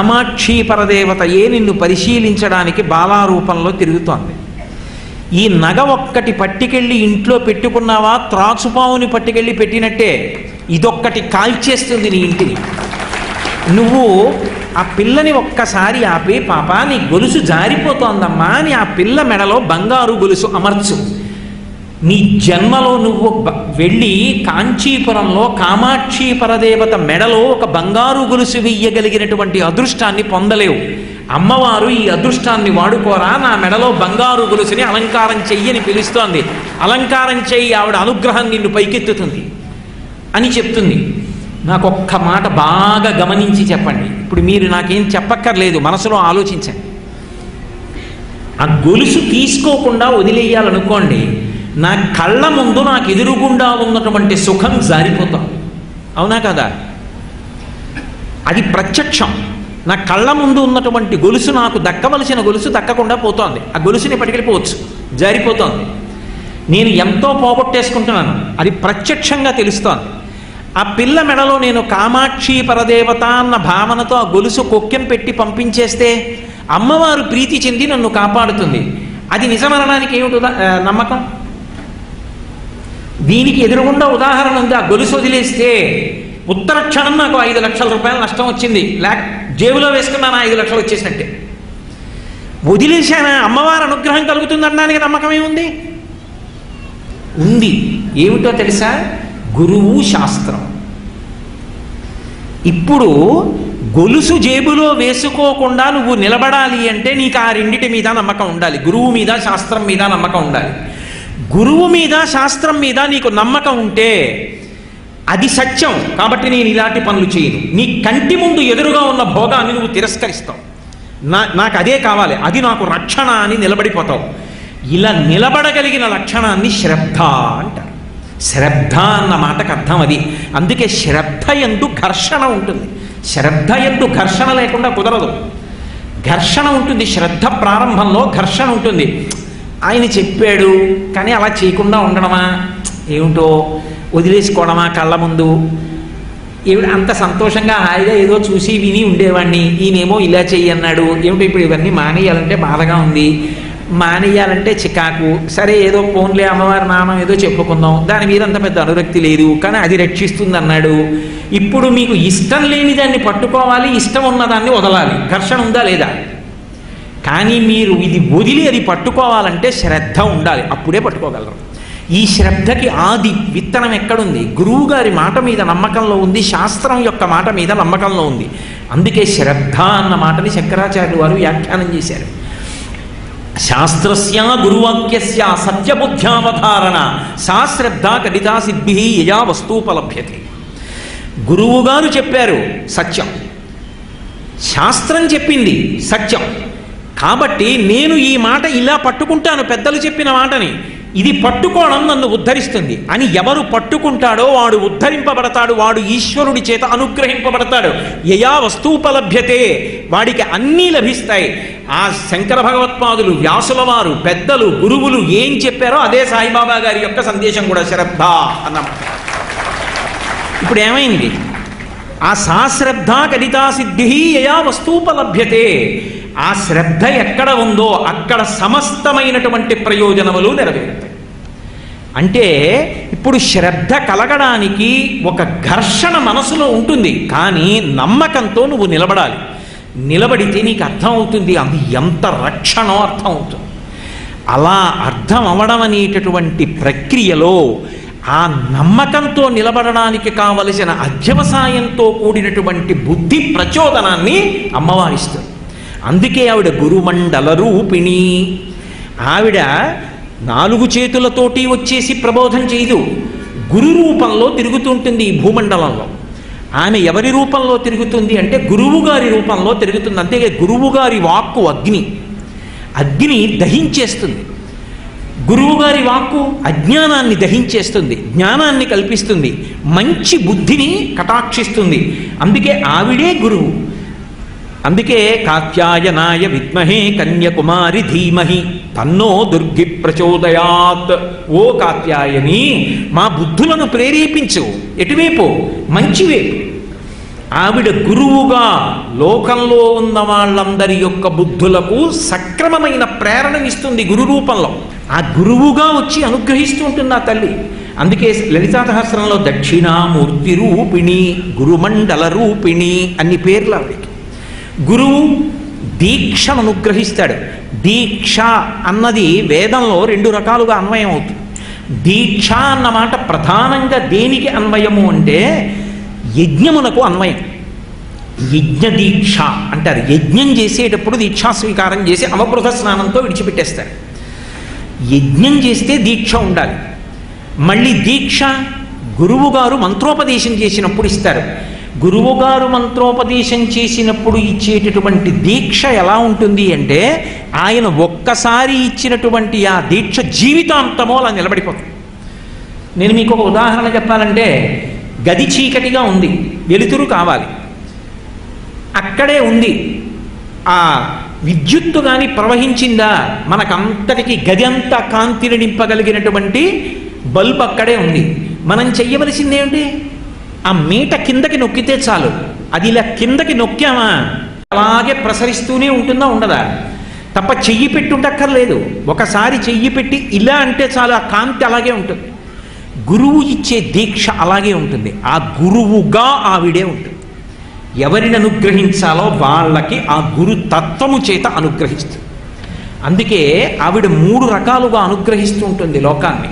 కామాక్షి పరదేవతయే నిన్ను పరిశీలించడానికి బాలారూపంలో తిరుగుతోంది? ఈ నగ ఒక్కటి పట్టుకెళ్ళి ఇంట్లో పెట్టుకున్నావా? త్రాచుపావుని పట్టుకెళ్ళి పెట్టినట్టే. ఇదొక్కటి కాల్చేస్తుంది నీ ఇంటిని. నువ్వు ఆ పిల్లని ఒక్కసారి ఆపి పాప నీ గొలుసు జారిపోతోందమ్మా. అని ఆ పిల్ల మెడలో బంగారు గొలుసు అమర్చు. నీ జన్మలో నువ్వు వెళ్ళి కాంచీపురంలో కామాక్షి పరదేవత మెడలో ఒక బంగారు గొలుసు వెయ్యగలిగినటువంటి అదృష్టాన్ని పొందలేవు. అమ్మవారు ఈ అదృష్టాన్ని వాడుకోరా నా మెడలో బంగారు గొలుసుని అలంకారం చెయ్యని పిలుస్తోంది. అలంకారం చెయ్యి ఆవిడ అనుగ్రహం నిన్ను పైకెత్తుతుంది అని చెప్తుంది. నాకు ఒక్క మాట బాగా గమనించి చెప్పండి. ఇప్పుడు మీరు నాకేం చెప్పక్కర్లేదు మనసులో ఆలోచించండి. ఆ గొలుసు తీసుకోకుండా వదిలేయాలనుకోండి నా కళ్ళ ముందు నాకు ఎదురుగుండా ఉన్నటువంటి సుఖం జారిపోతాం. అవునా కదా? అది ప్రత్యక్షం. నా కళ్ళ ముందు ఉన్నటువంటి గొలుసు నాకు దక్కవలసిన గొలుసు దక్కకుండా పోతోంది. ఆ గొలుసుని పట్టుకెళ్ళిపోవచ్చు. జారిపోతోంది. నేను ఎంతో పోగొట్టేసుకుంటున్నాను. అది ప్రత్యక్షంగా తెలుస్తోంది. ఆ పిల్ల మెడలో నేను కామాక్షి పరదేవత అన్న భావనతో ఆ గొలుసు కొక్కెం పెట్టి పంపించేస్తే అమ్మవారు ప్రీతి చెంది నన్ను కాపాడుతుంది. అది నిజమనడానికి ఏమిటి నమ్మకం? దీనికి ఎదురుగుండా ఉదాహరణ ఉంది. ఆ గొలుసు వదిలేస్తే ఉత్తర క్షణం నాకు ఐదు లక్షల రూపాయలు నష్టం వచ్చింది. లేక జేబులో వేసుకున్నాను ఐదు లక్షలు వచ్చేసినట్టే. వదిలేశానా? అమ్మవారి అనుగ్రహం కలుగుతుంది అనడానికి నమ్మకం ఏముంది? ఉంది. ఏమిటో తెలుసా? గురువు శాస్త్రం. ఇప్పుడు గొలుసు జేబులో వేసుకోకుండా నువ్వు నిలబడాలి అంటే నీకు ఆ రెండిటి మీద నమ్మకం ఉండాలి. గురువు మీద శాస్త్రం మీద నమ్మకం ఉండాలి. గురువు మీద శాస్త్రం మీద నీకు నమ్మకం ఉంటే అది సత్యం. కాబట్టి నేను ఇలాంటి పనులు చేయను. నీ కంటి ముందు ఎదురుగా ఉన్న భోగాన్ని నువ్వు తిరస్కరిస్తావు. నా నాకు అదే కావాలి. అది నాకు రక్షణ అని నిలబడిపోతావు. ఇలా నిలబడగలిగిన లక్షణాన్ని శ్రద్ధ అంటారు. శ్రద్ధ అన్న మాటకు అర్థం అది. అందుకే శ్రద్ధ ఎందు ఘర్షణ ఉంటుంది. శ్రద్ధ ఎందు ఘర్షణ లేకుండా కుదరదు. ఘర్షణ ఉంటుంది. శ్రద్ధ ప్రారంభంలో ఘర్షణ ఉంటుంది. ఆయన చెప్పాడు కానీ అలా చేయకుండా ఉండడమా? ఏమిటో వదిలేసుకోవడమా కళ్ళ ముందు? ఏమిటి అంత సంతోషంగా హాయిగా ఏదో చూసి విని ఉండేవాడిని ఈయనేమో ఇలా చెయ్యి అన్నాడు. ఏమిటి ఇప్పుడు ఇవన్నీ మానేయాలంటే బాధగా ఉంది. మానేయాలంటే చికాకు. సరే ఏదో ఫోన్లే అమ్మవారి నామం ఏదో చెప్పుకుందాం. దాని మీద అంత పెద్ద అనురక్తి లేదు కానీ అది రక్షిస్తుంది అన్నాడు ఇప్పుడు మీకు ఇష్టం లేని దాన్ని పట్టుకోవాలి ఇష్టం ఉన్నదాన్ని వదలాలి. ఘర్షణ ఉందా లేదా? కానీ మీరు ఇది వదిలి అది పట్టుకోవాలంటే శ్రద్ధ ఉండాలి. అప్పుడే పట్టుకోగలరు. ఈ శ్రద్ధకి ఆది విత్తనం ఎక్కడుంది? గురువు గారి మాట మీద నమ్మకంలో ఉంది శాస్త్రం యొక్క మాట మీద నమ్మకంలో ఉంది. అందుకే శ్రద్ధ అన్న మాటని శంకరాచార్యులు వారు వ్యాఖ్యానం చేశారు. శాస్త్రస్య గురువాక్యస్య సత్యబుద్ధ్యావధారణ సా శ్రద్ధ కడితా సిద్ధి యయా వస్తూపలభ్యతే గురువుగారు చెప్పారు సత్యం. శాస్త్రం చెప్పింది సత్యం. కాబట్టి నేను ఈ మాట ఇలా పట్టుకుంటాను పెద్దలు చెప్పిన మాటని. ఇది పట్టుకోవడం నన్ను ఉద్ధరిస్తుంది. అని ఎవరు పట్టుకుంటాడో వాడు ఉద్ధరింపబడతాడు. వాడు ఈశ్వరుడి చేత అనుగ్రహింపబడతాడు. యయా వస్తూపలభ్యతే వాడికి అన్నీ లభిస్తాయి. ఆ శంకర భగవత్పాదులు వ్యాసుల వారు పెద్దలు గురువులు ఏం చెప్పారో అదే సాయిబాబా గారి యొక్క సందేశం కూడా శ్రద్ధ అన్నమాట. ఇప్పుడు ఏమైంది ఆ సాశ్రద్ధ కడితా సిద్ధి యయా వస్తూపలభ్యతే ఆ శ్రద్ధ ఎక్కడ ఉందో అక్కడ సమస్తమైనటువంటి ప్రయోజనములు నెరవేరుతాయి. అంటే ఇప్పుడు శ్రద్ధ కలగడానికి ఒక ఘర్షణ మనసులో ఉంటుంది కానీ నమ్మకంతో నువ్వు నిలబడాలి. నిలబడితే నీకు అర్థం అవుతుంది అది ఎంత రక్షణో అర్థం అవుతుంది. అలా అర్థం అవడం అనేటటువంటి ప్రక్రియలో ఆ నమ్మకంతో నిలబడడానికి కావలసిన అధ్యవసాయంతో కూడినటువంటి బుద్ధి ప్రచోదనాన్ని అమ్మవారిస్తుంది. అందుకే ఆవిడ గురుమండల రూపిణి. ఆవిడ నాలుగు చేతులతోటి వచ్చేసి ప్రబోధం చేయదు. గురు రూపంలో తిరుగుతుంటుంది ఈ భూమండలంలో. ఆమె ఎవరి రూపంలో తిరుగుతుంది అంటే గురువుగారి రూపంలో తిరుగుతుంది. అంతే గురువుగారి వాక్కు అగ్ని. అగ్ని దహించేస్తుంది. గురువుగారి వాక్కు అజ్ఞానాన్ని దహించేస్తుంది జ్ఞానాన్ని కల్పిస్తుంది మంచి బుద్ధిని కటాక్షిస్తుంది. అందుకే ఆవిడే గురువు. అందుకే కాత్యాయనాయ విద్మహే కన్యకుమారి ధీమహి. తన్నో దుర్గి ప్రచోదయాత్. ఓ కాత్యాయని మా బుద్ధులను ప్రేరేపించు. ఎటువైపు? మంచివైపు. ఆవిడ గురువుగా లోకంలో ఉన్న వాళ్ళందరి యొక్క బుద్ధులకు సక్రమమైన ప్రేరణనిస్తుంది గురు రూపంలో ఆ గురువుగా వచ్చి అనుగ్రహిస్తూ ఉంటుంది ఆ తల్లి. అందుకే లలితా సహస్రంలో దక్షిణామూర్తి రూపిణి గురుమండల రూపిణి అన్ని పేర్లు ఆవిడకి. గురువు దీక్షను అనుగ్రహిస్తాడు దీక్ష అన్నది వేదంలో రెండు రకాలుగా అన్వయం అవుతుంది. దీక్ష అన్నమాట ప్రధానంగా దేనికి అన్వయము అంటే యజ్ఞమునకు అన్వయం. యజ్ఞ దీక్ష అంటారు. యజ్ఞం చేసేటప్పుడు దీక్షా స్వీకారం చేసి అవబృధ స్నానంతో విడిచిపెట్టేస్తారు. యజ్ఞం చేస్తే దీక్ష ఉండాలి. మళ్ళీ దీక్ష గురువుగారు మంత్రోపదేశం చేసినప్పుడు ఇస్తారు. గురువుగారు మంత్రోపదేశం చేసినప్పుడు ఇచ్చేటటువంటి దీక్ష ఎలా ఉంటుంది అంటే ఆయన ఒక్కసారి ఇచ్చినటువంటి ఆ దీక్ష జీవితాంతమో అలా నిలబడిపోతుంది. నేను మీకు ఒక ఉదాహరణ చెప్పాలంటే గది చీకటిగా ఉంది వెలుతురు కావాలి. అక్కడే ఉంది. ఆ విద్యుత్తు కానీ ప్రవహించిందా? మనకంతటికి గది అంతా కాంతిని నింపగలిగినటువంటి బల్బ్ అక్కడే ఉంది. మనం చెయ్యవలసింది ఏమిటి ఆ మీట కిందకి నొక్కితే చాలు. అది ఇలా కిందకి నొక్కామా? అలాగే ప్రసరిస్తూనే ఉంటుందా ఉండదా? తప్ప చెయ్యి పెట్టి ఉండక్కర్లేదు ఒకసారి చెయ్యి పెట్టి ఇలా అంటే చాలు ఆ కాంతి అలాగే ఉంటుంది. గురువు ఇచ్చే దీక్ష అలాగే ఉంటుంది. ఆ గురువుగా ఆవిడే ఉంటుంది. ఎవరిని అనుగ్రహించాలో వాళ్ళకి ఆ గురు తత్వము చేత అనుగ్రహిస్తుంది. అందుకే ఆవిడ మూడు రకాలుగా అనుగ్రహిస్తూ ఉంటుంది లోకాన్ని.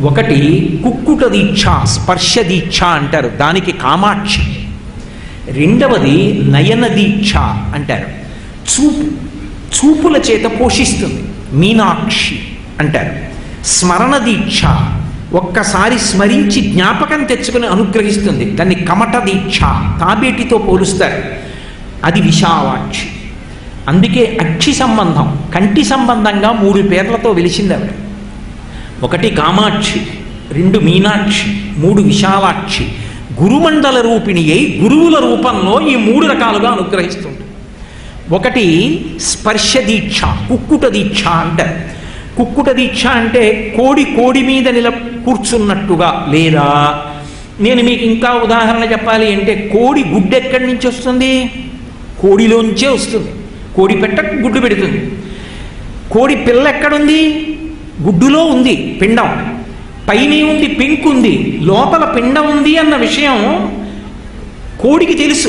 ఒకటి కుక్కుట దీక్ష స్పర్శ దీక్ష అంటారు. దానికి కామాక్షి. రెండవది నయన దీక్ష అంటారు. చూపు చూపుల చేత పోషిస్తుంది. మీనాక్షి అంటారు. స్మరణ దీక్ష ఒక్కసారి స్మరించి జ్ఞాపకం తెచ్చుకుని అనుగ్రహిస్తుంది. దాన్ని కమట దీక్ష తాబేటితో పోలుస్తారు. అది విశాలాక్షి అందుకే అక్షి సంబంధం కంటి సంబంధంగా మూడు పేర్లతో వెలిసింది ఆవిడ ఒకటి కామాక్షి రెండు మీనాక్షి మూడు విశాలాక్షి. గురుమండల రూపిణి అయి గురువుల రూపంలో ఈ మూడు రకాలుగా అనుగ్రహిస్తుంది ఒకటి స్పర్శ దీక్ష కుక్కుట దీక్ష అంటారు కుక్కుట దీక్ష అంటే కోడి కోడి మీద నిల కూర్చున్నట్టుగా లేదా? నేను మీకు ఇంకా ఉదాహరణ చెప్పాలి అంటే కోడి గుడ్డు ఎక్కడి నుంచి వస్తుంది? కోడిలోంచే వస్తుంది. కోడి పెట్ట గుడ్డు పెడుతుంది. కోడి పిల్ల ఎక్కడుంది? గుడ్డులో ఉంది పిండం. పైన ఉంది పెంకు ఉంది. లోపల పిండం ఉంది అన్న విషయం కోడికి తెలుసు.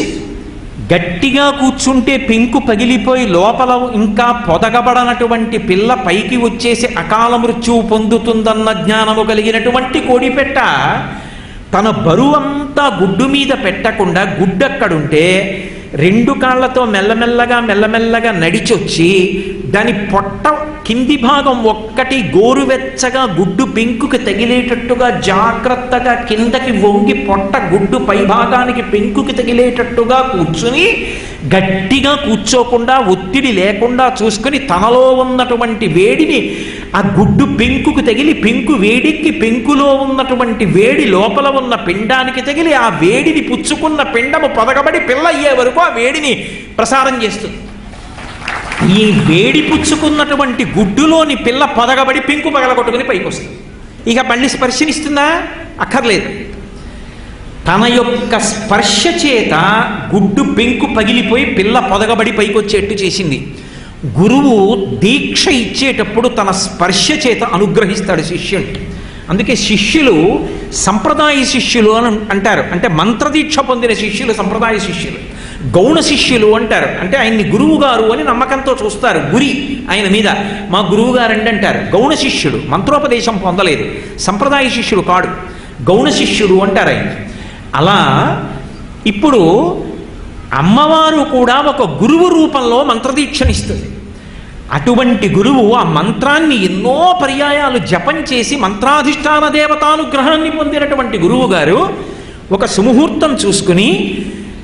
గట్టిగా కూర్చుంటే పెంకు పగిలిపోయి లోపల ఇంకా పొదగబడనటువంటి పిల్ల పైకి వచ్చేసి అకాల మృత్యువు పొందుతుందన్న జ్ఞానము కలిగినటువంటి కోడిపెట్ట తన బరువంతా గుడ్డు మీద పెట్టకుండా గుడ్డక్కడుంటే రెండు కాళ్ళతో మెల్లమెల్లగా మెల్లమెల్లగా నడిచొచ్చి దాని పొట్ట కింది భాగం ఒక్కటి గోరువెచ్చగా గుడ్డు పెంకుకి తగిలేటట్టుగా జాగ్రత్తగా కిందకి వంగి పొట్ట గుడ్డు పై భాగానికి పెంకుకి తగిలేటట్టుగా కూర్చుని గట్టిగా కూర్చోకుండా ఒత్తిడి లేకుండా చూసుకుని తనలో ఉన్నటువంటి వేడిని ఆ గుడ్డు పెంకుకు తగిలి పెంకు వేడికి పెంకులో ఉన్నటువంటి వేడి లోపల ఉన్న పిండానికి తగిలి ఆ వేడిని పుచ్చుకున్న పిండము పొదగబడి పిల్ల అయ్యే వరకు ఆ వేడిని ప్రసారం చేస్తుంది. ఈ వేడి పుచ్చుకున్నటువంటి గుడ్డులోని పిల్ల పొదగబడి పెంకు పగలగొట్టుకుని పైకి వస్తుంది ఇక మళ్ళీ స్పర్శనిస్తుందా? అక్కర్లేదు. తన యొక్క స్పర్శ చేత గుడ్డు పెంకు పగిలిపోయి పిల్ల పొదగబడి పైకి వచ్చేట్టు చేసింది. గురువు దీక్ష ఇచ్చేటప్పుడు తన స్పర్శ చేత అనుగ్రహిస్తాడు శిష్యుని అందుకే శిష్యులు సంప్రదాయ శిష్యులు అని అంటారు. అంటే మంత్రదీక్ష పొందిన శిష్యులు సంప్రదాయ శిష్యులు. గౌణ శిష్యులు అంటారు. అంటే ఆయన్ని గురువు గారు అని నమ్మకంతో చూస్తారు. గురి ఆయన మీద. మా గురువు గారండి అంటారు. గౌణ శిష్యుడు. మంత్రోపదేశం పొందలేదు. సంప్రదాయ శిష్యుడు కాడు. గౌణ శిష్యుడు అంటారు ఆయన అలా ఇప్పుడు అమ్మవారు కూడా ఒక గురువు రూపంలో మంత్రదీక్షనిస్తుంది. అటువంటి గురువు ఆ మంత్రాన్ని ఎన్నో పర్యాయాలు జపం చేసి మంత్రాధిష్టాన దేవతానుగ్రహాన్ని పొందినటువంటి గురువు గారు ఒక సుముహూర్తం చూసుకుని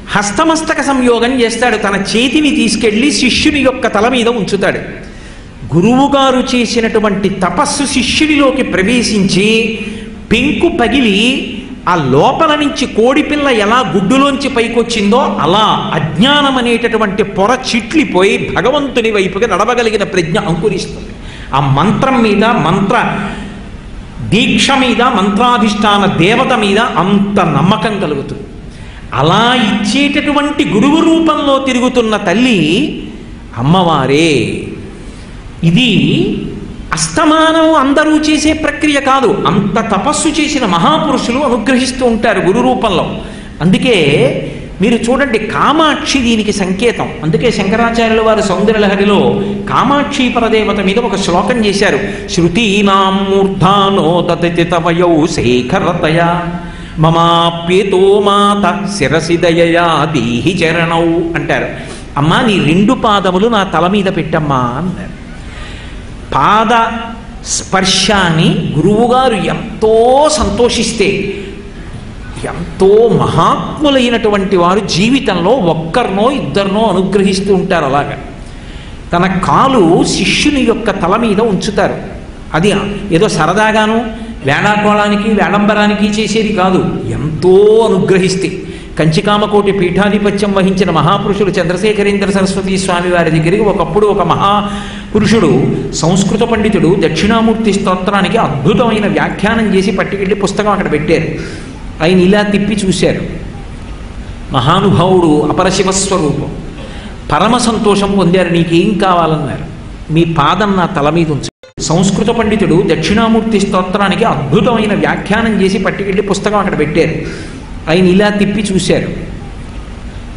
హస్తమస్తక సంయోగం చేస్తాడు. తన చేతిని తీసుకెళ్ళి శిష్యుని యొక్క తల మీద ఉంచుతాడు. గురువుగారు చేసినటువంటి తపస్సు శిష్యునిలోకి ప్రవేశించి పెంకు పగిలి ఆ లోపల నుంచి కోడిపిల్ల ఎలా గుడ్డులోంచి పైకొచ్చిందో అలా అజ్ఞానం అనేటటువంటి పొర చిట్లిపోయి భగవంతుని వైపుగా నడవగలిగిన ప్రజ్ఞ అంకురిస్తుంది. ఆ మంత్రం మీద మంత్ర దీక్ష మీద మంత్రాధిష్టాన దేవత మీద అంత నమ్మకం కలుగుతుంది. అలా ఇచ్చేటటువంటి గురువు రూపంలో తిరుగుతున్న తల్లి అమ్మవారే ఇది అస్తమానం అందరూ చేసే ప్రక్రియ కాదు. అంత తపస్సు చేసిన మహాపురుషులు అనుగ్రహిస్తూ ఉంటారు గురు రూపంలో. అందుకే మీరు చూడండి కామాక్షి దీనికి సంకేతం. అందుకే శంకరాచార్యుల వారు సౌందర్యలహరిలో కామాక్షి పరదేవత మీద ఒక శ్లోకం చేశారు. శృతీనాం మూర్ధానో దతతి తవయౌ శేఖరతయ. మమాప్యతో మాత శిరసి దయయా చరణౌ అంటారు. అమ్మా నీ రెండు పాదములు నా తల మీద పెట్టమ్మా అన్నారు. పాద స్పర్శాన్ని గురువుగారు ఎంతో సంతోషిస్తే ఎంతో మహాత్ములైనటువంటి వారు జీవితంలో ఒక్కరినో ఇద్దరినో అనుగ్రహిస్తూ ఉంటారు అలాగా. తన కాలు శిష్యుని యొక్క తల మీద ఉంచుతారు. అది ఏదో సరదాగాను వేళాకోళానికి వేళంబరానికి చేసేది కాదు. ఎంతో అనుగ్రహిస్తే. కంచికామకోటి పీఠాధిపత్యం వహించిన మహాపురుషులు చంద్రశేఖరేంద్ర సరస్వతి స్వామి వారి దగ్గరికి ఒకప్పుడు ఒక మహాపురుషుడు సంస్కృత పండితుడు దక్షిణామూర్తి స్తోత్రానికి అద్భుతమైన వ్యాఖ్యానం చేసి పట్టుకెళ్ళి పుస్తకం అక్కడ పెట్టారు. ఆయన ఇలా తిప్పి చూశారు. మహానుభావుడు అపరశివస్వరూపం పరమ సంతోషం పొందారు నీకేం కావాలన్నారు? మీ పాదం నా తల మీద ఉంచు. సంస్కృత పండితుడు దక్షిణామూర్తి స్తోత్రానికి అద్భుతమైన వ్యాఖ్యానం చేసి పట్టుకెళ్ళి పుస్తకం అక్కడ పెట్టారు. ఆయన ఇలా తిప్పి చూశారు.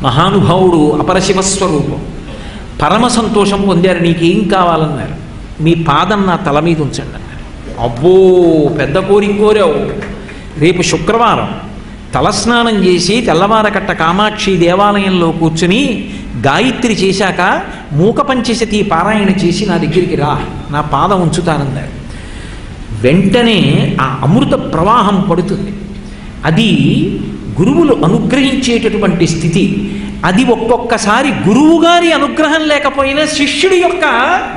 మహానుభావుడు అపరశివస్వరూపం పరమ సంతోషం పొందారు నీకేం కావాలన్నారు? మీ పాదం నా తల మీద ఉంచండి అన్నారు. అబ్బో పెద్ద కోరిక కోరావు. రేపు శుక్రవారం తలస్నానం చేసి తెల్లవారకట్ట కామాక్షి దేవాలయంలో కూర్చుని గాయత్రి చేశాక మూక పంచశతి పారాయణ చేసి నా దగ్గరికి రా నా పాదం ఉంచుతానన్నారు. వెంటనే ఆ అమృత ప్రవాహం పడుతుంది. అది గురువులు అనుగ్రహించేటటువంటి స్థితి. అది ఒక్కొక్కసారి గురువు గారి అనుగ్రహం లేకపోయినా శిష్యుడి యొక్క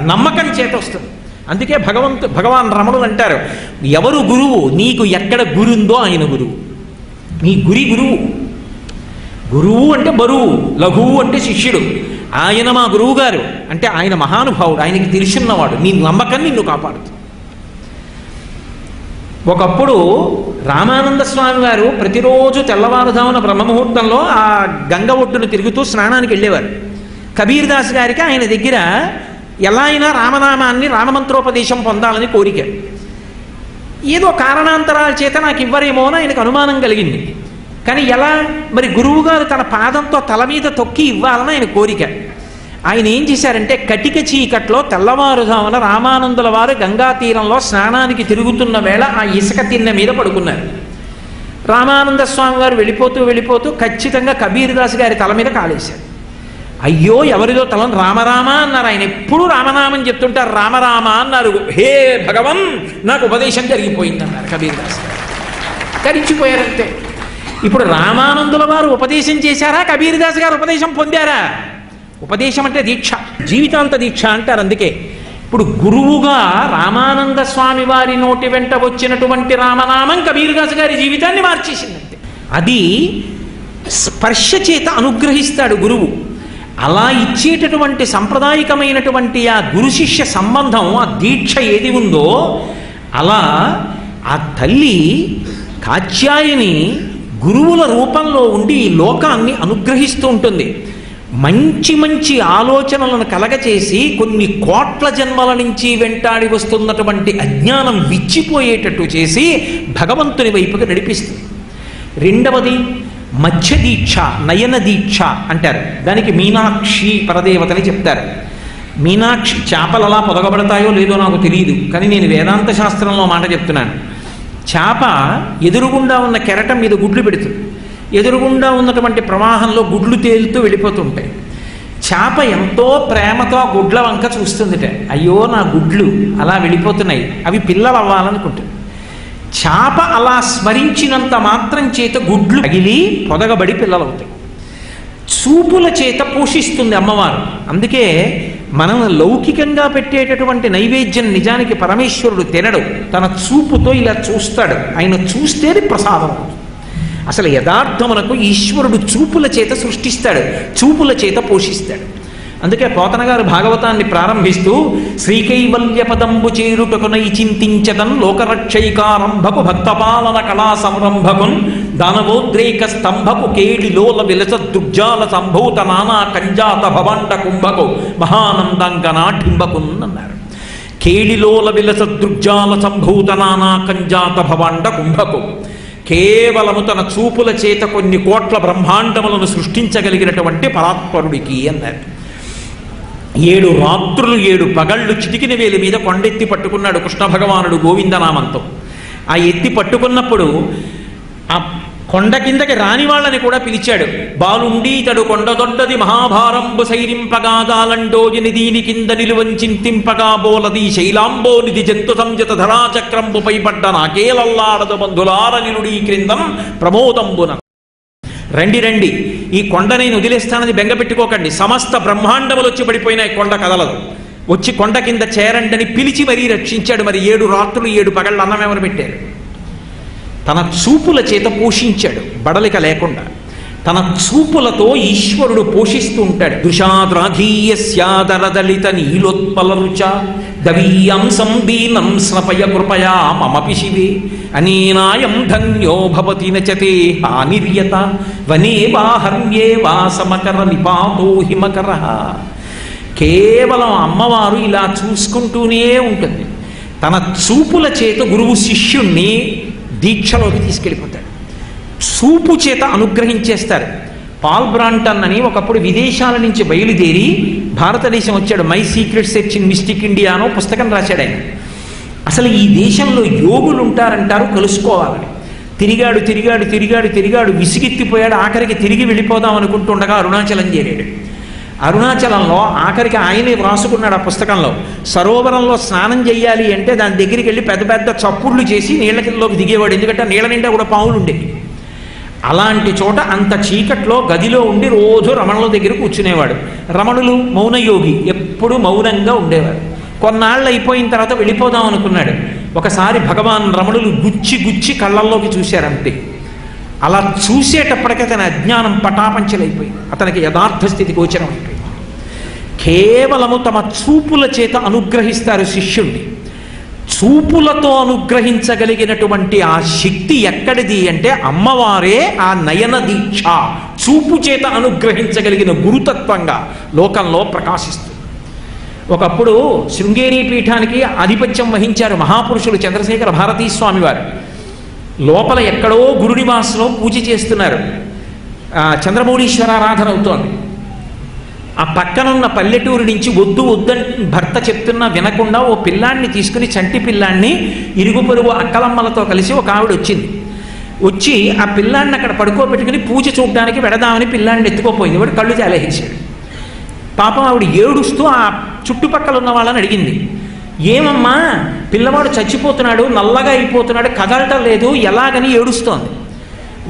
నమ్మకం చేత వస్తుంది. అందుకే భగవంతు భగవాన్ రమణులు అంటారు ఎవరు గురువు నీకు ఎక్కడ గురుందో ఆయన గురువు. నీ గురి గురువు. గురువు అంటే బరువు లఘువు అంటే శిష్యుడు. ఆయన మా గురువు గారు అంటే ఆయన మహానుభావుడు ఆయనకి తెలిసిన్నవాడు నీ నమ్మకం నిన్ను కాపాడుతుంది. ఒకప్పుడు రామానంద స్వామి గారు ప్రతిరోజు తెల్లవారుజామున బ్రహ్మముహూర్తంలో ఆ గంగ ఒడ్డును తిరుగుతూ స్నానానికి వెళ్ళేవారు. కబీర్ దాస్ గారికి ఆయన దగ్గర ఎలా అయినా రామనామాన్ని రామమంత్రోపదేశం పొందాలని కోరిక. ఏదో కారణాంతరాల చేత నాకు ఇవ్వరేమో అని ఆయనకు అనుమానం కలిగింది. కానీ ఎలా? మరి గురువుగారు తన పాదంతో తల మీద తొక్కి ఇవ్వాలని ఆయన కోరిక. ఆయన ఏం చేశారంటే కటిక చీకట్లో తెల్లవారుజామున రామానందుల వారు గంగా తీరంలో స్నానానికి తిరుగుతున్న వేళ ఆ ఇసుక తిన్నె మీద పడుకున్నారు. రామానంద స్వామి వారు వెళ్ళిపోతూ వెళ్ళిపోతూ ఖచ్చితంగా కబీర్దాస్ గారి తల మీద కాలేశారు. అయ్యో ఎవరిదో తలం రామరామ అన్నారు. ఆయన ఎప్పుడు రామనామం చెప్తుంటారు రామరామ అన్నారు. హే భగవన్ నాకు ఉపదేశం జరిగిపోయింది అన్నారు కబీర్దాస్ గారు. తరించిపోయారంతే ఇప్పుడు రామానందుల వారు ఉపదేశం చేశారా? కబీర్దాస్ గారు ఉపదేశం పొందారా? ఉపదేశం అంటే దీక్ష జీవితాంత దీక్ష అంటారు అందుకే. ఇప్పుడు గురువుగా రామానంద స్వామి వారి నోటి వెంట వచ్చినటువంటి రామనామం కబీర్దాస్ గారి జీవితాన్ని మార్చేసిందంటే అది స్పర్శ చేత అనుగ్రహిస్తాడు గురువు. అలా ఇచ్చేటటువంటి సాంప్రదాయకమైనటువంటి ఆ గురు శిష్య సంబంధం ఆ దీక్ష ఏది ఉందో అలా ఆ తల్లి కాత్యాయని గురువుల రూపంలో ఉండి ఈ లోకాన్ని అనుగ్రహిస్తూ ఉంటుంది. మంచి మంచి ఆలోచనలను కలగచేసి కొన్ని కోట్ల జన్మల నుంచి వెంటాడి వస్తున్నటువంటి అజ్ఞానం విచ్చిపోయేటట్టు చేసి భగవంతుని వైపుకి నడిపిస్తుంది. రెండవది మధ్య దీక్ష నయన దీక్ష అంటారు. దానికి మీనాక్షి పరదేవతని చెప్తారు. మీనాక్షి చేపలు అలా పొదగబడతాయో లేదో నాకు తెలియదు కానీ నేను వేదాంత శాస్త్రంలో మాట చెప్తున్నాను. చేప ఎదురుగుండా ఉన్న కెరటం మీద గుడ్లు పెడుతుంది. ఎదురుగుండా ఉన్నటువంటి ప్రవాహంలో గుడ్లు తేలుతూ వెళ్ళిపోతుంటాయి. చేప ఎంతో ప్రేమతో ఆ గుడ్ల వంక చూస్తుందిట. అయ్యో నా గుడ్లు అలా వెళ్ళిపోతున్నాయి. అవి పిల్లలు అవ్వాలనుకుంటుంది చేప అలా స్మరించినంత మాత్రం చేత గుడ్లు అగిలి పొదగబడి పిల్లలవుతాయి. చూపుల చేత పోషిస్తుంది అమ్మవారు. అందుకే మనం లౌకికంగా పెట్టేటటువంటి నైవేద్యం నిజానికి పరమేశ్వరుడు తినడు. తన చూపుతో ఇలా చూస్తాడు. ఆయన చూస్తేనే ప్రసాదం అసలు యథార్థమునకు ఈశ్వరుడు చూపుల చేత సృష్టిస్తాడు. చూపుల చేత పోషిస్తాడు. అందుకే పోతనగారు భాగవతాన్ని ప్రారంభిస్తూ శ్రీకైవల్య పదంబు చేరుటకునై చింతించదన్ లోకరక్షైకారంభకు భక్తపాలన కళా సంరంభకున్ దానవోద్రేక స్తంభకు కేడిలోల విలస దుర్జాల సంభూత నానా కంజాత భవండ కుంభకు మహానందంగనాఠింబకున్నన్నారు కేళిలోల విలస దృగ్జాల సంభూత నానా కంజాత భవండ కుంభకు కేవలము తన చూపుల చేత కొన్ని కోట్ల బ్రహ్మాండములను సృష్టించగలిగినటువంటి పరాత్పరుడికి అన్నారు. ఏడు రాత్రులు ఏడు పగళ్ళు చిటికిన వేలి మీద కొండెత్తి పట్టుకున్నాడు కృష్ణ భగవానుడు గోవిందనామంతో. ఆ ఎత్తి పట్టుకున్నప్పుడు ఆ కొండ కిందకి రాని వాళ్ళని కూడా పిలిచాడు. బాలుండి తడు కొండ దొడ్డది మహాభారంబు సైరింపగాదాలండోజిని దీని కింద నిలువంచింతింపగా బోలది శైలాంబోనిది జంతు సంజత ధరాచక్రంబుపై పడ్డ నాకేలల్లాడదు బంధులార నిలుడీ క్రిందం ప్రమోదంబున. రండి రండి. ఈ కొండ నేను వదిలేస్తానని బెంగ పెట్టుకోకండి. సమస్త బ్రహ్మాండములు వచ్చి పడిపోయినాయి కొండ కదలదు. వచ్చి కొండ కింద చేరండని పిలిచి మరీ రక్షించాడు. మరి ఏడు రాత్రులు ఏడు పగళ్ళు అన్నం ఎవరు పెట్టారు? తన చూపుల చేత పోషించాడు బడలిక లేకుండా. తన చూపులతో ఈశ్వరుడు పోషిస్తూ ఉంటాడు. దృషాద్రాఘీయస్యాదరదలిత నీలోత్పల రుచ దవీయాంసం దీనం స్నపయ కృపయా మమపి శివే. అనేనాయం ధన్యో భవతి నచతే హానిర్యత వనే వాహర్యే వాసమకర నిపాతో హిమకర. కేవలం అమ్మవారు ఇలా చూసుకుంటూనే ఉంటుంది. తన చూపుల చేత గురువు శిష్యుణ్ణి దీక్షలోకి తీసుకెళ్ళిపోతాడు. చూపు చేత అనుగ్రహించేస్తారు. పాల్ బ్రాంటన్ అని ఒకప్పుడు విదేశాల నుంచి బయలుదేరి భారతదేశం వచ్చాడు. My secret search in mystic India అనో పుస్తకం రాశాడు ఆయన. అసలు ఈ దేశంలో యోగులు ఉంటారంటారు కలుసుకోవాలని. తిరిగాడు తిరిగాడు తిరిగాడు తిరిగాడు విసిగెత్తిపోయాడు ఆఖరికి తిరిగి వెళ్ళిపోదాం అనుకుంటుండగా అరుణాచలం చేరాడు. అరుణాచలంలో ఆఖరికి ఆయనే వ్రాసుకున్నాడు ఆ పుస్తకంలో. సరోవరంలో స్నానం చేయాలి అంటే దాని దగ్గరికి వెళ్ళి పెద్ద పెద్ద చప్పుళ్ళు చేసి నీళ్ళ కిందలోకి దిగేవాడు. ఎందుకంటే నీళ్ళ నిండా కూడా పావులు ఉండేవి. అలాంటి చోట అంత చీకట్లో గదిలో ఉండి రోజు రమణుల దగ్గర కూర్చునేవాడు. రమణులు మౌనయోగి ఎప్పుడూ మౌనంగా ఉండేవారు. కొన్నాళ్ళు అయిపోయిన తర్వాత వెళ్ళిపోదాం అనుకున్నాడు. ఒకసారి భగవాన్ రమణులు గుచ్చి గుచ్చి కళ్ళల్లోకి చూశారంతే. అలా చూసేటప్పటికీ అతని అజ్ఞానం పటాపంచలైపోయింది. అతనికి యథార్థ స్థితి గోచరం కేవలము తమ చూపుల చేత అనుగ్రహిస్తారు శిష్యుణ్ణి. చూపులతో అనుగ్రహించగలిగినటువంటి ఆ శక్తి ఎక్కడిది అంటే అమ్మవారే ఆ నయన దీక్ష చూపు చేత అనుగ్రహించగలిగిన గురుతత్వంగా లోకంలో ప్రకాశిస్తుంది. ఒకప్పుడు శృంగేరి పీఠానికి ఆధిపత్యం వహించారు మహాపురుషులు చంద్రశేఖర భారతీ స్వామి వారు. లోపల ఎక్కడో గురునివాసంలో పూజ చేస్తున్నారు. చంద్రమౌళీశ్వర చంద్రమౌళీశ్వరారాధన అవుతోంది. ఆ పక్కనున్న పల్లెటూరు నుంచి వద్దు వద్దని భర్త చెప్తున్నా వినకుండా ఓ పిల్లాన్ని తీసుకుని చంటి పిల్లాన్ని ఇరుగు పొరుగు అక్కలమ్మలతో కలిసి ఒక ఆవిడ వచ్చింది. వచ్చి ఆ పిల్లాన్ని అక్కడ పడుకోబెట్టుకుని పూజ చూడడానికి వెడదామని పిల్లాన్ని ఎత్తుకోపోయింది. వాడు కళ్ళు చాలేసించాడు పాపం ఆవిడ ఏడుస్తూ ఆ చుట్టుపక్కల ఉన్న వాళ్ళని అడిగింది. ఏమమ్మా పిల్లవాడు చచ్చిపోతున్నాడు నల్లగా అయిపోతున్నాడు కదలటం లేదు ఎలాగని ఏడుస్తోంది.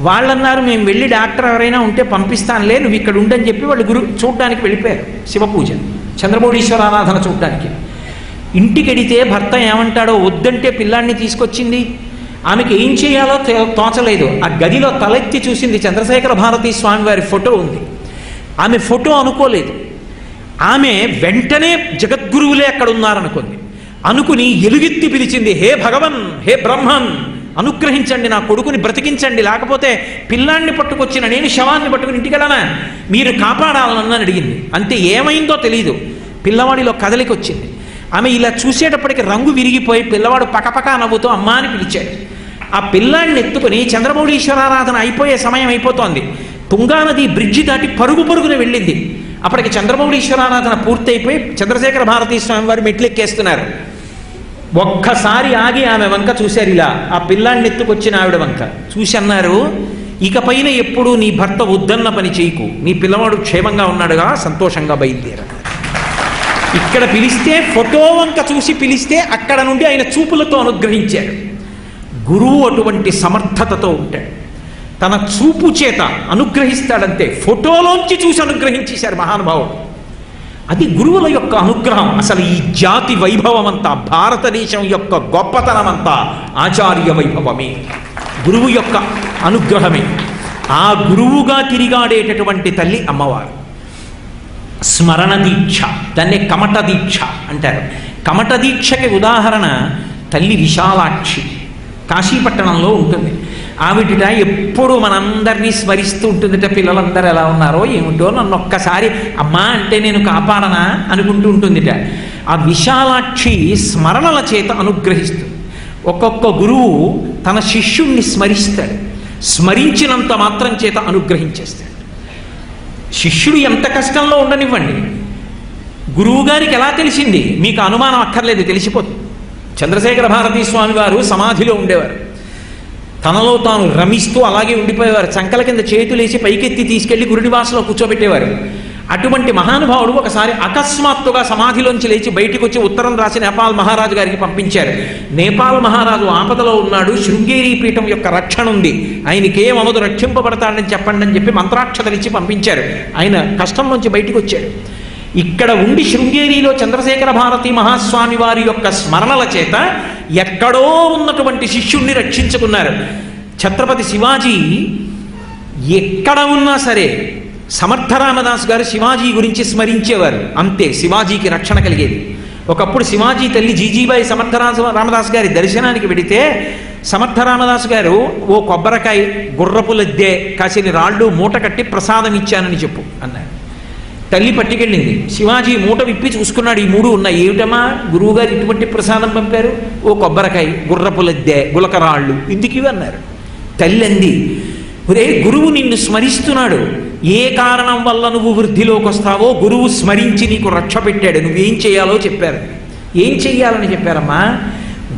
వాళ్ళన్నారు మేము వెళ్ళి డాక్టర్ ఎవరైనా ఉంటే పంపిస్తానులే నువ్వు ఇక్కడ ఉండని చెప్పి వాళ్ళు గురు చూడడానికి వెళ్ళిపోయారు శివపూజ చంద్రమౌళీశ్వర ఆరాధన చూడడానికి. ఇంటికెడితే భర్త ఏమంటాడో వద్దంటే పిల్లాన్ని తీసుకొచ్చింది. ఆమెకి ఏం చేయాలో తోచలేదు. ఆ గదిలో తలెత్తి చూసింది చంద్రశేఖర భారతీ స్వామి వారి ఫోటో ఉంది. ఆమె ఫోటో అనుకోలేదు. ఆమె వెంటనే జగద్గురువులే అక్కడ ఉన్నారనుకుంది. అనుకుని ఎలుగెత్తి పిలిచింది హే భగవన్ హే బ్రహ్మన్ అనుగ్రహించండి నా కొడుకుని బ్రతికించండి లేకపోతే పిల్లాన్ని పట్టుకొచ్చిన నేను శవాన్ని పట్టుకుని ఇంటికెళ్ళనా మీరు కాపాడాలని అడిగింది. అంతే ఏమైందో తెలియదు పిల్లవాడిలో కదలికి వచ్చింది ఆమె ఇలా చూసేటప్పటికి రంగు విరిగిపోయి పిల్లవాడు పకపకా నవ్వుతూ అమ్మ అని పిలిచాడు. ఆ పిల్లాడిని ఎత్తుకుని చంద్రమౌళీశ్వరారాధన అయిపోయే సమయం అయిపోతోంది. తుంగానది బ్రిడ్జి దాటి పరుగు పరుగున వెళ్ళింది. అప్పటికి చంద్రమౌళీశ్వరారాధన పూర్తయిపోయి చంద్రశేఖర భారతీ స్వామి వారు మెట్లెక్కేస్తున్నారు. ఒక్కసారి ఆగి ఆమె వంక చూశారు ఇలా. ఆ పిల్లాన్ని ఎత్తుకొచ్చిన ఆవిడ వంక. చూసి అన్నారు ఇకపైన ఎప్పుడూ నీ భర్త వద్దన్న పని చేయకు. నీ పిల్లవాడు క్షేమంగా ఉన్నాడుగా సంతోషంగా బయలుదేర. ఇక్కడ పిలిస్తే ఫోటో వంక చూసి పిలిస్తే అక్కడ నుండి ఆయన చూపులతో అనుగ్రహించాడు. గురువు అటువంటి సమర్థతతో ఉంటాడు. తన చూపు చేత అనుగ్రహిస్తాడంతే. ఫోటోలోంచి చూసి అనుగ్రహించేశారు మహానుభావుడు. అది గురువుల యొక్క అనుగ్రహం. అసలు ఈ జాతి వైభవం అంతా భారతదేశం యొక్క గొప్పతనం అంతా ఆచార్య వైభవమే. గురువు యొక్క అనుగ్రహమే. ఆ గురువుగా తిరిగాడేటటువంటి తల్లి అమ్మవారు. స్మరణ దీక్ష దాన్నే కమట దీక్ష అంటారు. కమట దీక్షకి ఉదాహరణ తల్లి విశాలాక్షి. కాశీపట్టణంలో ఉంటుంది. ఆవిడ ఎప్పుడు మనందరినీ స్మరిస్తూ ఉంటుందిట పిల్లలందరూ ఎలా ఉన్నారో ఏమిటో నన్ను ఒక్కసారి అమ్మా అంటే నేను కాపాడనా అనుకుంటూ ఉంటుందిట. ఆ విశాలాక్షి స్మరణల చేత అనుగ్రహిస్తుంది. ఒక్కొక్క గురువు తన శిష్యుణ్ణి స్మరిస్తాడు. స్మరించినంత మాత్రం చేత అనుగ్రహించేస్తాడు. శిష్యుడు ఎంత కష్టంలో ఉండనివ్వండి. గురువు గారికి ఎలా తెలిసింది? మీకు అనుమానం అక్కర్లేదు తెలిసిపోతుంది. చంద్రశేఖర భారతీ స్వామి వారు సమాధిలో ఉండేవారు. తనలో తాను రమిస్తూ అలాగే ఉండిపోయేవారు. చంకల కింద చేతులేసి పైకెత్తి తీసుకెళ్ళి గురుడివాసులో కూర్చోబెట్టేవారు. అటువంటి మహానుభావుడు ఒకసారి అకస్మాత్తుగా సమాధిలోంచి లేచి బయటికి వచ్చి ఉత్తరం రాసి నేపాల్ మహారాజు గారికి పంపించారు. నేపాల్ మహారాజు ఆపదలో ఉన్నాడు. శృంగేరి పీఠం యొక్క రక్షణ ఉంది. ఆయనకేం అమదు రక్షింపబడతాడని చెప్పండి అని చెప్పి మంత్రాక్షతనిచ్చి పంపించారు. ఆయన కష్టం నుంచి బయటికి వచ్చాడు ఇక్కడ ఉండి శృంగేరిలో చంద్రశేఖర భారతి మహాస్వామి వారి యొక్క స్మరణల చేత ఎక్కడో ఉన్నటువంటి శిష్యుణ్ణి రక్షించుకున్నారు. ఛత్రపతి శివాజీ ఎక్కడ ఉన్నా సరే సమర్థ రామదాస్ గారు శివాజీ గురించి స్మరించేవారు. అంతే శివాజీకి రక్షణ కలిగేది. ఒకప్పుడు శివాజీ తల్లి జీజీబాయి సమర్థరాజు రామదాస్ గారి దర్శనానికి వెడితే సమర్థ రామదాస్ గారు ఓ కొబ్బరికాయ గుర్రపు లద్దె కాసిన రాళ్ళు మూట కట్టి ప్రసాదం ఇచ్చానని చెప్పు అన్నారు. తల్లి పట్టుకెళ్ళింది. శివాజీ మూట విప్పి చూసుకున్నాడు. ఈ మూడు ఉన్నాయి. ఏమిటమ్మా? గురువుగారు ఇటువంటి ప్రసాదం పంపారు? ఓ కొబ్బరికాయ గుర్రపు లద్దె గులకరాళ్ళు. ఇందుకు ఇవి అన్నారు. తల్లి అంది ఒరే గురువు నిన్ను స్మరిస్తున్నాడు. ఏ కారణం వల్ల నువ్వు వృద్ధిలోకి వస్తావో గురువు స్మరించి నీకు రక్ష పెట్టాడు. నువ్వేం చేయాలో చెప్పారు. ఏం చెయ్యాలని చెప్పారమ్మా?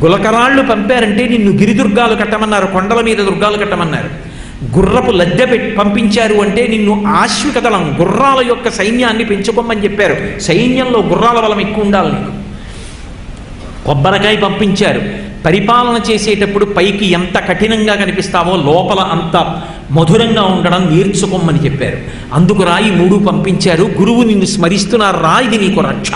గులకరాళ్ళు పంపారంటే నిన్ను గిరిదుర్గాలు కట్టమన్నారు. కొండల మీద దుర్గాలు కట్టమన్నారు. గుర్రపు లద్దె పెట్టి పంపించారు అంటే నిన్ను ఆశ్వికదళం గుర్రాల యొక్క సైన్యాన్ని పెంచుకోమని చెప్పారు. సైన్యంలో గుర్రాల బలం ఎక్కువ ఉండాలి నీకు. కొబ్బరికాయ పంపించారు. పరిపాలన చేసేటప్పుడు పైకి ఎంత కఠినంగా కనిపిస్తావో లోపల అంత మధురంగా ఉండడం నేర్చుకోమని చెప్పారు. అందుకు రాయి మూడు పంపించారు. గురువు నిన్ను స్మరిస్తున్నారు రా ఇది నీకు రక్ష.